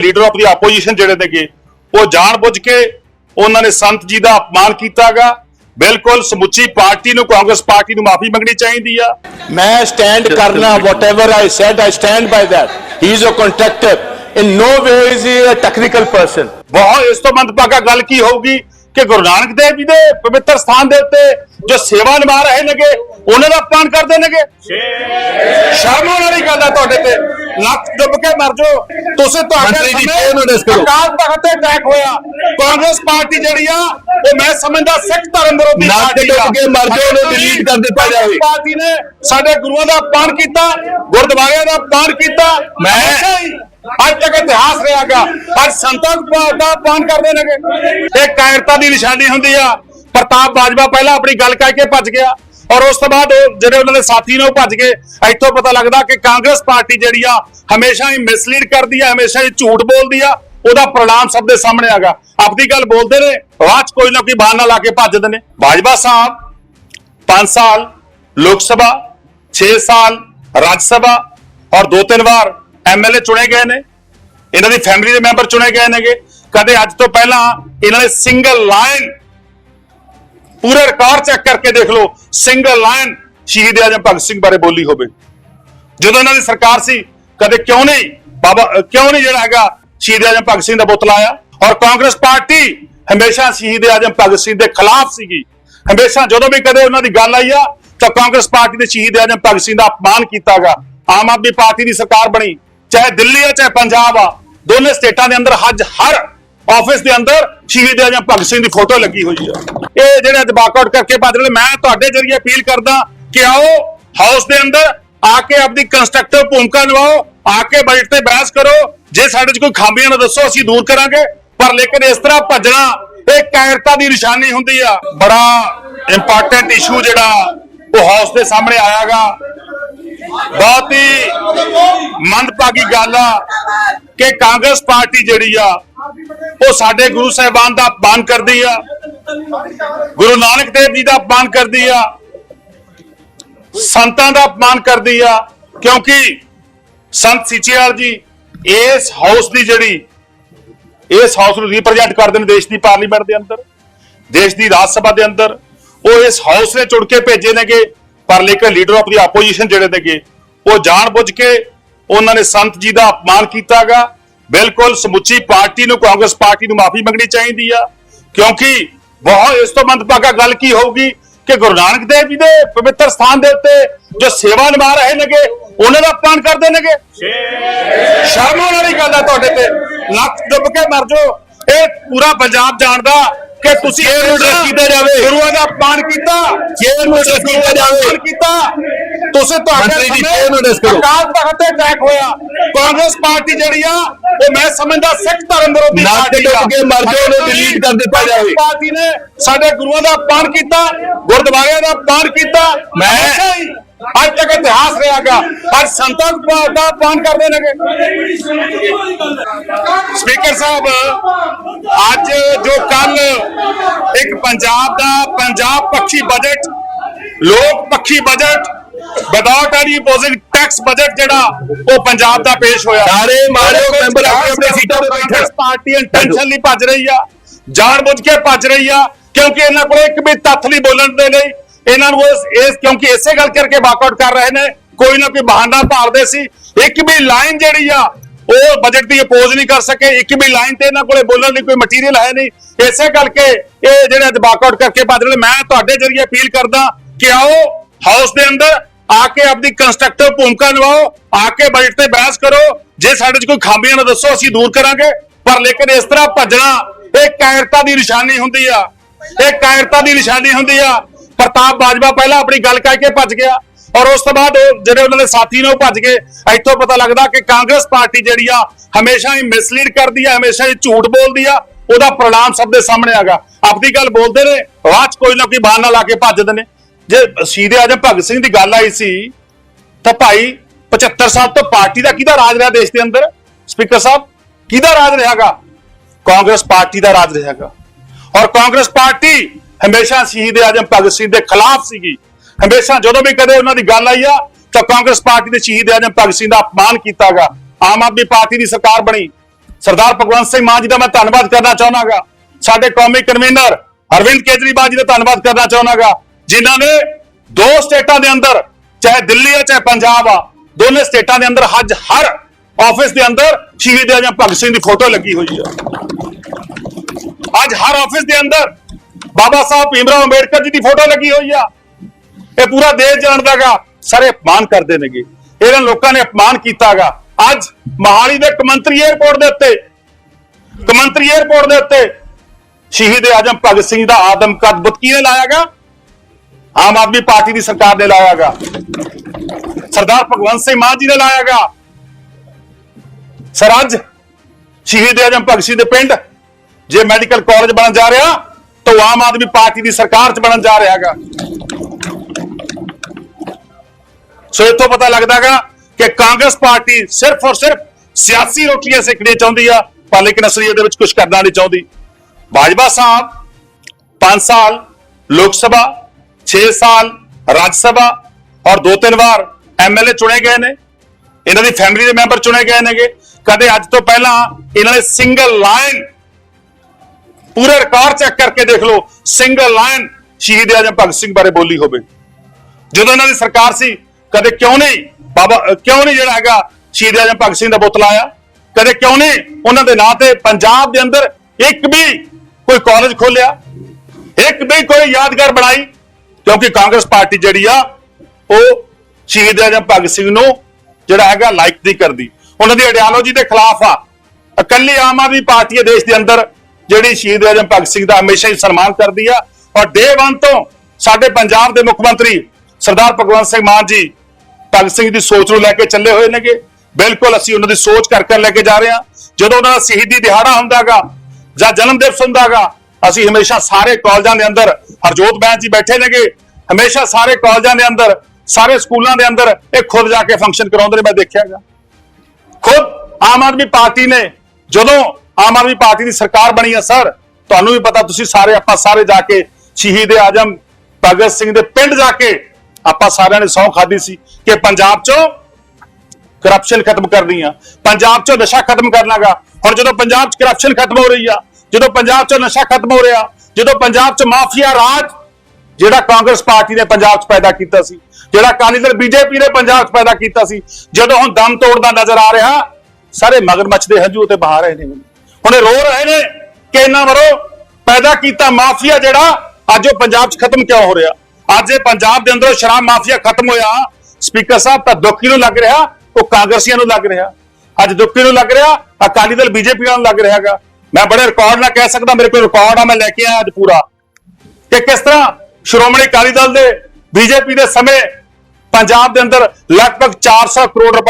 Leader of the opposition ਜਿਹੜੇ ਨੇਗੇ ਉਹ ਜਾਣਬੁੱਝ ਕੇ ਉਹਨਾਂ ਨੇ ਸੰਤ ਜੀ ਦਾ ਅਪਮਾਨ ਕੀਤਾਗਾ। ਬਿਲਕੁਲ ਸਮੁੱਚੀ ਪਾਰਟੀ ਨੂੰ ਕਾਂਗਰਸ ਪਾਰਟੀ ਨੂੰ ਮਾਫੀ ਮੰਗਣੀ ਚਾਹੀਦੀ ਆ। ਮੈਂ ਸਟੈਂਡ ਕਰਨਾ whatever I said I stand by that. He is a contractor. In no way is he a technical person. ਬਹੁਤ ਇਸ ਤੋਂ ਮੰਦਭਾਗਾ ਗੱਲ ਕੀ ਹੋਊਗੀ? ਕਿ ਗੁਰੂ ਨਾਨਕ ਦੇਵ ਜੀ ਦੇ ਪਵਿੱਤਰ ਸਥਾਨ ਦੇ ਉੱਤੇ ਜੋ ਸੇਵਾ ਨਿਭਾ ਰਹੇ ਨੇਗੇ ਉਹਨਾਂ ਦਾ ਅਪਮਾਨ ਕਰਦੇ ਨੇਗੇ ਸ਼ਰਮ ਆਉਣ ਵਾਲੀ ਗੱਲ ਹੈ ਤੁਹਾਡੇ ਤੇ ਲੱਕ ਡੁੱਬ ਕੇ ਮਰ ਜਾਓ ਤੁਸੀਂ ਤੁਹਾਡੇ ਕਰੋ। ਅਕਾਲ ਤਖਤ ਤੇ ਅਟੈਕ ਹੋਇਆ ਕਾਂਗਰਸ ਪਾਰਟੀ ਜਿਹੜੀ ਆ ਉਹ ਮੈਂ ਸਮਝਦਾ ਸਿੱਖ ਧਰਮ ਵਿਰੋਧੀ ਪਾਰਟੀ ਆ। ਡੁੱਬ ਕੇ ਮਰ ਜਾਓ, ਉਹਨੂੰ delete ਕਰ ਦਿੱਤਾ ਜਾਵੇ। ਪਾਰਟੀ ਨੇ ਸਾਡੇ ਗੁਰੂਆਂ ਦਾ ਅਪਮਾਨ ਕੀਤਾ ਗੁਰਦੁਆਰਿਆਂ ਦਾ ਅਪਮਾਨ ਕੀਤਾ ਮੈਂ- ਅੱਜ ਤੱਕ ਇਤਿਹਾਸ ਰਿਹਾਗਾ ਅੱਜ ਸੰਤਾਂ ਦਾ ਅਪਮਾਨ ਕਰਦੇ ਨੇਗੇ। ਇਹ ਕਾਇਰਤਾ ਦੀ ਨਿਸ਼ਾਨੀ ਹੁੰਦੀ ਆ। ਪ੍ਰਤਾਪ ਬਾਜਵਾ ਪਹਿਲਾਂ ਆਪਣੀ ਗੱਲ ਕਹਿ ਕੇ ਭੱਜ ਗਿਆ ਔਰ ਉਸ ਤੋਂ ਬਾਅਦ ਜਿਹੜੇ ਉਹਨਾਂ ਦੇ ਸਾਥੀ ਨੇ ਉਹ ਭੱਜ ਗਏ। ਇੱਥੋਂ ਪਤਾ ਲੱਗਦਾ ਕਿ ਕਾਂਗਰਸ ਪਾਰਟੀ ਜਿਹੜੀ ਆ, ਹਮੇਸ਼ਾ ਹੀ ਮਿਸਲੀਡ ਕਰਦੀ ਆ, ਹਮੇਸ਼ਾ ਹੀ ਝੂਠ ਬੋਲਦੀ ਆ। ਉਹਦਾ ਪ੍ਰਣਾਮ ਸਭ ਦੇ ਸਾਹਮਣੇ ਆਗਾ ਆਪਦੀ ਗੱਲ ਬੋਲਦੇ ਨੇ, ਬਾਅਦ ਕੋਈ ਨਾ ਕੋਈ ਬਹਾਨਾ ਲਾ ਕੇ ਭੱਜਦੇ ਨੇ। ਬਾਜਵਾ ਸਾਹਿਬ 5 ਸਾਲ, ਲੋਕ ਸਭਾ 6 ਸਾਲ, ਰਾਜ ਸਭਾ ਔਰ ਦੋ ਤਿੰਨ ਵਾਰ ਐਮਐਲਏ ਚੁਣੇ ਗਏ ਨੇ। ਇਹਨਾਂ ਦੀ ਫੈਮਿਲੀ ਦੇ ਮੈਂਬਰ ਚੁਣੇ ਗਏ ਨੇਗੇ। ਕਦੇ ਅੱਜ ਤੋਂ ਪਹਿਲਾਂ ਇਹਨਾਂ ਨੇ ਸਿੰਗਲ ਲਾਈਨ ਪੂਰੇ ਰਿਕਾਰਡ ਚੈੱਕ ਕਰਕੇ ਦੇਖ ਲਓ। ਸਿੰਗਲ ਲਾਈਨ ਸ਼ਹੀਦ ਆਜਮ ਭਗਤ ਸਿੰਘ ਬਾਰੇ ਬੋਲੀ ਹੋਵੇ। ਜਦੋਂ ਇਹਨਾਂ ਦੀ ਸਰਕਾਰ ਸੀ, ਕਦੇ ਕਿਉਂ ਨਹੀਂ ਬਾਬਾ ਕਿਉਂ ਨਹੀਂ ਜਿਹੜਾ ਹੈਗਾ ਸ਼ਹੀਦ ਆਜਮ ਭਗਤ ਸਿੰਘ ਦਾ ਬੁੱਤ ਲਾਇਆ? ਔਰ ਕਾਂਗਰਸ ਪਾਰਟੀ ਹਮੇਸ਼ਾ ਸ਼ਹੀਦ ਆਜਮ ਭਗਤ ਸਿੰਘ ਦੇ ਖਿਲਾਫ ਸੀਗੀ। ਹਮੇਸ਼ਾ ਜਦੋਂ ਵੀ ਕਦੇ ਉਹਨਾਂ ਦੀ ਗੱਲ ਆਈ ਆ, ਤਾਂ ਕਾਂਗਰਸ ਪਾਰਟੀ ਨੇ ਸ਼ਹੀਦ ਆਜਮ ਭਗਤ ਸਿੰਘ ਦਾ ਅਪਮਾਨ ਕੀਤਾਗਾ। ਆਮ ਆਦਮੀ ਪਾਰਟੀ ਦੀ ਸਰਕਾਰ ਬਣੀ। ਚਾਹੇ ਦਿੱਲੀ ਆ, ਚਾਹੇ ਪੰਜਾਬ ਆ, ਦੋਨੇ ਸਟੇਟਾਂ ਦੇ ਅੰਦਰ ਅੱਜ ਹਰ ਆਫਿਸ ਦੇ ਅੰਦਰ ਸ਼ਹੀਦ ਆਜਮ ਭਗਤ ਸਿੰਘ ਦੀ ਫੋਟੋ ਲੱਗੀ ਹੋਈ ਆ। ਇਹ ਜਿਹੜੇ ਅੱਜ ਵਾਕਆਊਟ ਕਰਕੇ ਭੱਜ ਮੈਂ ਤੁਹਾਡੇ ਜਰੀਏ ਅਪੀਲ ਕਰਦਾ ਕਿ ਆਓ ਹਾਊਸ ਦੇ ਅੰਦਰ ਆ ਕੇ ਆਪਣੀ ਕੰਸਟਰਕਟਿਵ ਭੂਮਿਕਾ ਨਿਭਾਓ, ਆ ਕੇ ਬਜਟ ਤੇ ਬਹਿਸ ਕਰੋ। ਜੇ ਸਾਡੇ 'ਚ ਕੋਈ ਖਾਮੀਆਂ ਨਾ ਦੱਸੋ, ਅਸੀਂ ਦੂਰ ਕਰਾਂਗੇ। ਪਰ ਲੇਕਿਨ ਇਸ ਤਰ੍ਹਾਂ ਭੱਜਣਾ, ਇਹ ਕਾਇਰਤਾ ਦੀ ਨਿਸ਼ਾਨੀ ਹੁੰਦੀ ਆ। ਬੜਾ ਇੰਪੋਰਟੈਂਟ ਇਸ਼ੂ ਜਿਹੜਾ ਉਹ ਹਾਊਸ ਦੇ ਸਾਹਮਣੇ ਆਇਆਗਾ। ਬਹੁਤ ਹੀ ਮੰਦਭਾਗੀ ਗੱਲ ਆ ਕਿ ਕਾਂਗਰਸ ਪਾਰਟੀ ਜਿਹੜੀ ਆ, ਉਹ ਸਾਡੇ ਗੁਰੂ ਸਾਹਿਬਾਨ ਦਾ ਅਪਮਾਨ ਕਰਦੀ ਆ। ਗੁਰੂ ਨਾਨਕ ਦੇਵ ਜੀ ਦਾ ਅਪਮਾਨ ਕਰਦੀ ਆ। ਸੰਤਾਂ ਦਾ ਅਪਮਾਨ ਕਰਦੀ ਆ, ਕਿਉਂਕਿ ਸੰਤ ਸਿਚਿਆਲ ਜੀ ਇਸ ਹਾਊਸ ਦੀ ਜਿਹੜੀ, ਇਸ ਹਾਊਸ ਨੂੰ ਰਿਪਰੈਜ਼ੈਂਟ ਕਰਦੇ ਨੇ ਦੇਸ਼ ਦੀ ਪਾਰਲੀਮੈਂਟ ਦੇ ਅੰਦਰ, ਦੇਸ਼ ਦੀ ਰਾਜ ਸਭਾ ਦੇ ਅੰਦਰ। ਉਹ ਇਸ ਹਾਊਸ ਨੇ ਚੁਣ ਕੇ ਭੇਜੇ ਨੇਗੇ, ਪਰ ਲੇਕਿਨ ਲੀਡਰ ਆਫ ਦੀ ਆਪੋਜੀਸ਼ਨ ਜਿਹੜੇ ਨੇਗੇ, ਉਹ ਜਾਣਬੁੱਝ ਕੇ ਉਹਨਾਂ ਨੇ ਸੰਤ ਜੀ ਦਾ ਅਪਮਾਨ ਕੀਤਾਗਾ। ਬਿਲਕੁਲ ਸਮੁੱਚੀ ਪਾਰਟੀ ਨੂੰ, ਕਾਂਗਰਸ ਪਾਰਟੀ ਨੂੰ ਮਾਫੀ ਮੰਗਣੀ ਚਾਹੀਦੀ ਆ, ਕਿਉਂਕਿ ਬਹੁਤ ਇਸ ਤੋਂ ਮੰਦਭਾਗਾ ਗੱਲ ਕੀ ਹੋਊਗੀ ਕਿ ਗੁਰੂ ਨਾਨਕ ਦੇਵ ਜੀ ਦੇ ਪਵਿੱਤਰ ਸਥਾਨ ਦੇ ਉੱਤੇ ਜੋ ਸੇਵਾ ਨਿਭਾ ਰਹੇ ਨੇਗੇ, ਉਹਨਾਂ ਦਾ ਅਪਮਾਨ ਕਰਦੇ ਨੇਗੇ ਸ਼ਰਮ ਵਾਲੀ ਗੱਲ ਹੈ ਤੁਹਾਡੇ ਤੇ। ਲੱਕ ਡੁੱਬ ਕੇ ਮਰ ਜਾਓ। ਇਹ ਪੂਰਾ ਪੰਜਾਬ ਜਾਣਦਾ ਕਿ ਤੁਸੀਂ address ਕੀਤਾ ਜਾਵੇ। ਗੁਰੂਆਂ ਦਾ ਅਪਮਾਨ ਕੀਤਾ address ਤੁਸੀਂ ਕੀਤਾ ਜਾਵੇ। ਕੀਤਾ ਤੁਸੀਂ ਤੁਹਾਡੇ ਜੀ, ਸਮੇਂ ਜੇਲ੍ਹ ਨੂੰ address ਕਰੋ। ਅਕਾਲ ਤਖਤ ਤੇ ਅਟੈਕ ਹੋਇਆ ਕਾਂਗਰਸ ਪਾਰਟੀ ਜਿਹੜੀ ਆ ਉਹ ਮੈਂ ਸਮਝਦਾ ਸਿੱਖ ਧਰਮ ਵਿਰੋਧੀ ਪਾਰਟੀ ਆ। ਕੇ ਮਰ ਜਾਓ, ਉਹਨੂੰ delete ਕਰ ਦਿੱਤਾ ਜਾਵੇ। ਪਾਰਟੀ ਨੇ ਸਾਡੇ ਗੁਰੂਆਂ ਦਾ ਅਪਮਾਨ ਕੀਤਾ ਗੁਰਦੁਆਰਿਆਂ ਦਾ ਅਪਮਾਨ ਕੀਤਾ ਮੈਂ- ਅੱਜ ਤੱਕ ਇਤਿਹਾਸ ਰਿਹਾਗਾ ਅੱਜ ਸੰਤਾਂ ਦਾ ਅਪਮਾਨ ਕਰਦੇ ਨੇਗੇ ਸਪੀਕਰ ਸਾਹਿਬ ਅੱਜ ਜੋ ਕੱਲ ਇੱਕ ਪੰਜਾਬ ਦਾ ਪੰਜਾਬ ਪੱਖੀ ਬਜਟ ਲੋਕ ਪੱਖੀ budget without any imposing tax budget ਜਿਹੜਾ ਉਹ ਪੰਜਾਬ ਦਾ ਪੇਸ਼ ਹੋਇਆ। ਸਾਰੇ ਮਾਣਯੋਗ ਮੈਂਬਰ ਆਪਣੀ ਆਪਣੀ ਸੀਟਾਂ ਤੇ। ਕਾਂਗਰਸ ਪਾਰਟੀ ਇੰਟੈਂਸ਼ਨਲੀ ਭੱਜ ਰਹੀ ਆ ਜਾਣਬੁੱਝ ਕੇ ਭੱਜ ਰਹੀ ਆ ਕਿਉਂਕਿ ਇਹਨਾਂ ਕੋਲ ਇੱਕ ਵੀ ਤੱਥ ਨਹੀਂ ਬੋਲਣ ਦੇ ਲਈ। ਇਹਨਾਂ ਨੂੰ ਇਸ ਕਿਉਂਕਿ ਇਸੇ ਗੱਲ ਕਰਕੇ ਵਾਕਆਊਟ ਕਰ ਰਹੇ ਨੇ ਕੋਈ ਨਾ ਕੋਈ ਬਹਾਨਾ ਭਾਲਦੇ ਸੀ। ਇੱਕ ਵੀ ਲਾਈਨ ਜਿਹੜੀ ਆ ਉਹ ਬਜਟ ਦੀ ਅਪੋਜ਼ ਨਹੀਂ ਕਰ ਸਕੇ। ਇੱਕ ਵੀ ਲਾਈਨ ਤੇ ਇਹਨਾਂ ਕੋਲੇ ਬੋਲਣ ਲਈ ਕੋਈ ਮਟੀਰੀਅਲ ਹੈ ਨਹੀਂ। ਇਸੇ ਕਰਕੇ ਇਹ ਜਿਹੜੇ ਅੱਜ ਵਾਕਆਊਟ ਕਰਕੇ ਭੱਜ ਰਹੇ ਨੇ, ਮੈਂ ਤੁਹਾਡੇ ਜਰੀਏ ਅਪੀਲ ਕਰਦਾ ਕਿ ਆਓ ਹਾਊਸ ਦੇ ਅੰਦਰ ਆ ਕੇ ਆਪਣੀ ਕੰਸਟਰਕਟਿਵ ਭੂਮਿਕਾ ਨਿਭਾਓ ਆ ਕੇ ਬਜਟ ਤੇ ਬਹਿਸ ਕਰੋ। ਜੇ ਸਾਡੇ 'ਚ ਕੋਈ ਖਾਮੀਆਂ ਨਾ ਦੱਸੋ ਅਸੀਂ ਦੂਰ ਕਰਾਂਗੇ। ਪਰ ਲੇਕਿਨ ਇਸ ਤਰ੍ਹਾਂ ਭੱਜਣਾ ਇਹ ਕਾਇਰਤਾ ਦੀ ਨਿਸ਼ਾਨੀ ਹੁੰਦੀ ਆ। ਇਹ ਕਾਇਰਤਾ ਦੀ ਨਿਸ਼ਾਨੀ ਹੁੰਦੀ ਆ। ਪ੍ਰਤਾਪ ਬਾਜਵਾ ਪਹਿਲਾਂ ਆਪਣੀ ਗੱਲ ਕਹਿ ਕੇ ਭੱਜ ਗਿਆ ਔਰ ਉਸ ਤੋਂ ਬਾਅਦ ਉਹ ਜਿਹੜੇ ਉਹਨਾਂ ਦੇ ਸਾਥੀ ਨੇ ਉਹ ਭੱਜ ਗਏ। ਇੱਥੋਂ ਪਤਾ ਲੱਗਦਾ ਕਿ ਕਾਂਗਰਸ ਪਾਰਟੀ ਜਿਹੜੀ ਆ, ਹਮੇਸ਼ਾ ਹੀ ਮਿਸਲੀਡ ਕਰਦੀ ਆ, ਹਮੇਸ਼ਾ ਹੀ ਝੂਠ ਬੋਲਦੀ ਆ, ਉਹਦਾ ਪ੍ਰਣਾਮ ਸਭ ਦੇ ਸਾਹਮਣੇ ਆਗਾ ਆਪਣੀ ਗੱਲ ਬੋਲਦੇ ਨੇ, ਬਾਅਦ 'ਚ ਕੋਈ ਨਾ ਕੋਈ ਬਹਾਨਾ ਲਾ ਕੇ ਭੱਜਦੇ ਨੇ। ਜੇ ਸ਼ਹੀਦ ਆਜਮ ਭਗਤ ਸਿੰਘ ਦੀ ਗੱਲ ਆਈ ਸੀ, ਤਾਂ ਭਾਈ 75 ਸਾਲ ਤੋਂ ਪਾਰਟੀ ਦਾ ਕਿਹਦਾ ਰਾਜ ਰਿਹਾ ਦੇਸ਼ ਦੇ ਅੰਦਰ? ਸਪੀਕਰ ਸਾਹਿਬ, ਕਿਹਦਾ ਰਾਜ ਰਿਹਾਗਾ ਕਾਂਗਰਸ ਪਾਰਟੀ ਦਾ ਰਾਜ ਰਿਹਾਗਾ ਔਰ ਕਾਂਗਰਸ ਪਾਰਟੀ ਹਮੇਸ਼ਾ ਸ਼ਹੀਦ ਆਜਮ ਭਗਤ ਸਿੰਘ ਦੇ ਖਿਲਾਫ ਸੀਗੀ। ਹਮੇਸ਼ਾ ਜਦੋਂ ਵੀ ਕਦੇ ਉਹਨਾਂ ਦੀ ਗੱਲ ਆਈ ਆ, ਤਾਂ ਕਾਂਗਰਸ ਪਾਰਟੀ ਨੇ ਸ਼ਹੀਦ ਆਜਮ ਭਗਤ ਸਿੰਘ ਦਾ ਅਪਮਾਨ ਕੀਤਾਗਾ। ਆਮ ਆਦਮੀ ਪਾਰਟੀ ਦੀ ਸਰਕਾਰ ਬਣੀ। ਸਰਦਾਰ ਭਗਵੰਤ ਸਿੰਘ ਮਾਨ ਜੀ ਦਾ ਮੈਂ ਧੰਨਵਾਦ ਕਰਨਾ ਚਾਹੁੰਦਾਗਾ ਸਾਡੇ ਕੌਮੀ ਕਨਵੀਨਰ ਅਰਵਿੰਦ ਕੇਜਰੀਵਾਲ ਜੀ ਦਾ ਧੰਨਵਾਦ ਕਰਨਾ ਚਾਹੁੰਦਾਗਾ ਜਿਨ੍ਹਾਂ ਨੇ ਦੋ ਸਟੇਟਾਂ ਦੇ ਅੰਦਰ, ਚਾਹੇ ਦਿੱਲੀ ਆ, ਚਾਹੇ ਪੰਜਾਬ ਆ, ਦੋਨੇ ਸਟੇਟਾਂ ਦੇ ਅੰਦਰ ਅੱਜ ਹਰ ਆਫਿਸ ਦੇ ਅੰਦਰ ਸ਼ਹੀਦ ਆਜਮ ਭਗਤ ਸਿੰਘ ਦੀ ਫੋਟੋ ਲੱਗੀ ਹੋਈ ਆ। ਅੱਜ ਹਰ ਆਫਿਸ ਦੇ ਅੰਦਰ ਬਾਬਾ ਸਾਹਿਬ ਭੀਮਰਾਓ ਅੰਬੇਡਕਰ ਜੀ ਦੀ ਫੋਟੋ ਲੱਗੀ ਹੋਈ ਆ। ਇਹ ਪੂਰਾ ਦੇਸ਼ ਜਾਣਦਾਗਾ। ਸਾਰੇ ਅਪਮਾਨ ਕਰਦੇ ਨੇਗੇ। ਇਹਨਾਂ ਲੋਕਾਂ ਨੇ ਅਪਮਾਨ ਕੀਤਾਗਾ। ਅੱਜ ਮਹਾਲੀ ਦੇ ਕਮੰਤਰੀ 에ਅਰਪੋਰਟ ਦੇ ਉੱਤੇ, ਕਮੰਤਰੀ 에ਅਰਪੋਰਟ ਦੇ ਉੱਤੇ ਸ਼ਹੀਦ ਆਜਮ ਭਗਤ ਸਿੰਘ ਦਾ ਆਦਮ ਆਦਮਕਦ ਬੁੱਤ ਕਿਹਨੇ ਲਾਇਆਗਾ? ਆਮ ਆਦਮੀ ਪਾਰਟੀ ਦੀ ਸਰਕਾਰ ਨੇ ਲਾਇਆਗਾ। ਸਰਦਾਰ ਭਗਵੰਤ ਸਿੰਘ ਮਾਨ ਜੀ ਨੇ ਲਾਇਆਗਾ। ਸਰ, ਅੱਜ ਸ਼ਹੀਦ ਆਜਮ ਭਗਤ ਸਿੰਘ ਦੇ ਪਿੰਡ, ਜੇ ਮੈਡੀਕਲ ਕਾਲਜ ਬਣ ਜਾ ਰਿਹਾ ਤਾਂ ਉਹ ਆਮ ਆਦਮੀ ਪਾਰਟੀ ਦੀ ਸਰਕਾਰ 'ਚ ਬਣਨ ਜਾ ਰਿਹਾ ਹੈਗਾ। ਸੋ ਇਤੋਂ ਪਤਾ ਲੱਗਦਾਗਾ ਕਿ ਕਾਂਗਰਸ ਪਾਰਟੀ ਸਿਰਫ ਔਰ ਸਿਰਫ ਸਿਆਸੀ ਰੋਟੀਆਂ ਸੇਕਣੀਆਂ ਚਾਹੁੰਦੀ ਆ, ਪਰ ਲੇਕਿਨ ਅਸਲੀਅਤ ਦੇ ਵਿੱਚ ਕੁਝ ਕਰਨਾ ਨਹੀਂ ਚਾਹੁੰਦੀ। ਬਾਜਵਾ ਸਾਹਿਬ 5 ਸਾਲ, ਲੋਕ ਸਭਾ 6 ਸਾਲ, ਰਾਜ ਸਭਾ ਔਰ ਦੋ ਤਿੰਨ ਵਾਰ ਐਮਐਲਏ ਚੁਣੇ ਗਏ ਨੇ। ਇਹਨਾਂ ਦੀ ਫੈਮਿਲੀ ਦੇ ਮੈਂਬਰ ਚੁਣੇ ਗਏ ਨੇਗੇ। ਕਦੇ ਅੱਜ ਤੋਂ ਪਹਿਲਾਂ ਇਹਨਾਂ ਨੇ ਸਿੰਗਲ ਲਾਈਨ ਪੂਰੇ ਰਿਕਾਰਡ ਚੈੱਕ ਕਰਕੇ ਦੇਖ ਲਓ ਸਿੰਗਲ ਲਾਈਨ ਸ਼ਹੀਦ ਆਜਮ ਭਗਤ ਸਿੰਘ ਬਾਰੇ ਬੋਲੀ ਹੋਵੇ। ਜਦੋਂ ਇਹਨਾਂ ਦੀ ਸਰਕਾਰ ਸੀ, ਕਦੇ ਕਿਉਂ ਨਹੀਂ ਬਾਬਾ ਕਿਉਂ ਨਹੀਂ ਜਿਹੜਾ ਹੈਗਾ ਸ਼ਹੀਦ ਆਜਮ ਭਗਤ ਸਿੰਘ ਦਾ ਬੁੱਤ ਲਾਇਆ? ਕਦੇ ਕਿਉਂ ਨਹੀਂ ਉਹਨਾਂ ਦੇ ਨਾਂ ਤੇ ਪੰਜਾਬ ਦੇ ਅੰਦਰ ਇੱਕ ਵੀ ਕੋਈ ਕਾਲਜ ਖੋਲਿਆ ਇੱਕ ਵੀ ਕੋਈ ਯਾਦਗਾਰ ਬਣਾਈ? ਕਿਉਂਕਿ ਕਾਂਗਰਸ ਪਾਰਟੀ ਜਿਹੜੀ ਆ, ਉਹ ਸ਼ਹੀਦ ਆਜਮ ਭਗਤ ਸਿੰਘ ਨੂੰ ਜਿਹੜਾ ਹੈਗਾ ਲਾਈਕ ਨਹੀਂ ਕਰਦੀ। ਉਹਨਾਂ ਦੀ ਆਈਡੀਓਲੋਜੀ ਦੇ ਖਿਲਾਫ ਆ। ਇਕੱਲੀ ਆਮ ਆਦਮੀ ਪਾਰਟੀ ਹੈ ਦੇਸ਼ ਦੇ ਅੰਦਰ। ਜਿਹੜੀ ਸ਼ਹੀਦ ਆਜਮ ਭਗਤ ਸਿੰਘ ਦਾ ਹਮੇਸ਼ਾ ਹੀ ਸਨਮਾਨ ਕਰਦੀ ਆ। ਔਰ ਡੇ ਵਨ ਤੋਂ ਸਾਡੇ ਪੰਜਾਬ ਦੇ ਮੁੱਖ ਮੰਤਰੀ ਸਰਦਾਰ ਭਗਵੰਤ ਸਿੰਘ ਮਾਨ ਜੀ ਭਗਤ ਸਿੰਘ ਦੀ ਸੋਚ ਨੂੰ ਲੈ ਕੇ ਚੱਲੇ ਹੋਏ ਨੇਗੇ। ਬਿਲਕੁਲ ਅਸੀਂ ਉਹਨਾਂ ਦੀ ਸੋਚ ਕਰਕੇ ਲੈ ਕੇ ਜਾ ਰਹੇ ਹਾਂ। ਜਦੋਂ ਉਹਨਾਂ ਦਾ ਸ਼ਹੀਦੀ ਦਿਹਾੜਾ ਹੁੰਦਾਗਾ ਜਾਂ ਜਨਮ ਦਿਵਸ ਹੁੰਦਾਗਾ, ਅਸੀਂ ਹਮੇਸ਼ਾ ਸਾਰੇ ਕਾਲਜਾਂ ਦੇ ਅੰਦਰ ਹਰਜੋਤ ਬੈਂਚ ਜੀ ਬੈਠੇ ਨੇਗੇ। ਹਮੇਸ਼ਾ ਸਾਰੇ ਕਾਲਜਾਂ ਦੇ ਅੰਦਰ, ਸਾਰੇ ਸਕੂਲਾਂ ਦੇ ਅੰਦਰ ਇਹ ਖੁਦ ਜਾ ਕੇ ਫੰਕਸ਼ਨ ਕਰਾਉਂਦੇ ਨੇ, ਮੈਂ ਦੇਖਿਆਗਾ ਖੁਦ ਆਮ ਆਦਮੀ ਪਾਰਟੀ ਨੇ ਜਦੋਂ ਆਮ ਆਦਮੀ ਪਾਰਟੀ ਦੀ ਸਰਕਾਰ ਬਣੀ ਹੈ ਸਰ। ਤੁਹਾਨੂੰ ਵੀ ਪਤਾ ਤੁਸੀਂ ਸਾਰੇ, ਆਪਾਂ ਸਾਰੇ ਜਾ ਕੇ ਸ਼ਹੀਦ ਆਜਮ ਭਗਤ ਸਿੰਘ ਦੇ ਪਿੰਡ ਜਾ ਕੇ ਆਪਾਂ ਸਾਰਿਆਂ ਨੇ ਸਹੁੰ ਖਾਦੀ ਸੀ ਕਿ ਪੰਜਾਬ ਚੋਂ ਕਰਪਸ਼ਨ ਖਤਮ ਕਰਨੀ ਆ। ਪੰਜਾਬ ਚੋਂ ਨਸ਼ਾ ਖਤਮ ਕਰਨਾਗਾ। ਹੁਣ ਜਦੋਂ ਪੰਜਾਬ 'ਚ ਕਰਪਸ਼ਨ ਖਤਮ ਹੋ ਰਹੀ ਆ, ਜਦੋਂ ਪੰਜਾਬ 'ਚੋਂ ਨਸ਼ਾ ਖਤਮ ਹੋ ਰਿਹਾ, ਜਦੋਂ ਪੰਜਾਬ 'ਚ ਮਾਫੀਆ ਰਾਜ, ਜਿਹੜਾ ਕਾਂਗਰਸ ਪਾਰਟੀ ਨੇ ਪੰਜਾਬ 'ਚ ਪੈਦਾ ਕੀਤਾ ਸੀ, ਜਿਹੜਾ ਅਕਾਲੀ ਦਲ ਬੀਜੇਪੀ ਨੇ ਪੰਜਾਬ 'ਚ ਪੈਦਾ ਕੀਤਾ ਸੀ, ਜਦੋਂ ਹੁਣ ਦਮ ਤੋੜਦਾ ਨਜ਼ਰ ਆ ਰਿਹਾ, ਸਾਰੇ ਮਗਰਮੱਛ ਦੇ ਹੰਝੂ ਤੇ ਬਹਾ ਰਹੇ ਨੇ। ਹੁਣ ਰੋ ਰਹੇ ਨੇ ਕਿ ਇਹਨਾਂ ਵਰੋ ਪੈਦਾ ਕੀਤਾ ਮਾਫੀਆ ਜਿਹੜਾ ਅੱਜ ਉਹ ਪੰਜਾਬ 'ਚ ਖਤਮ ਕਿਉਂ ਹੋ ਰਿਹਾ? ਅੱਜ ਇਹ ਪੰਜਾਬ ਦੇ ਅੰਦਰੋਂ ਸ਼ਰਾਬ ਮਾਫੀਆ ਖਤਮ ਹੋਇਆ। ਸਪੀਕਰ ਸਾਹਿਬ, ਤਾਂ ਦੁੱਖੀ ਨੂੰ ਲੱਗ ਰਿਹਾ? ਉਹ ਕਾਂਗਰਸੀਆਂ ਨੂੰ ਲੱਗ ਰਿਹਾ। ਅੱਜ ਦੁੱਖੀ ਨੂੰ ਲੱਗ ਰਿਹਾ? ਅਕਾਲੀ ਦਲ ਬੀਜੇਪੀ ਨੂੰ ਲੱਗ ਰਿਹਾਗਾ ਮੈਂ ਬੜੇ ਰਿਕਾਰਡ ਨਾਲ ਕਹਿ ਸਕਦਾ, ਮੇਰੇ ਕੋਲ ਰਿਕਾਰਡ ਆ, ਮੈਂ ਲੈ ਕੇ ਆਇਆ ਅੱਜ ਪੂਰਾ। ਕਿ ਕਿਸ ਤਰ੍ਹਾਂ ਸ਼੍ਰੋਮਣੀ ਅਕਾਲੀ ਦਲ ਦੇ ਬੀਜੇਪੀ ਦੇ ਸਮੇਂ ਪੰਜਾਬ ਦੇ ਅੰਦਰ ਲਗਭਗ 400 ਕਰੋੜ ਰੁਪਏ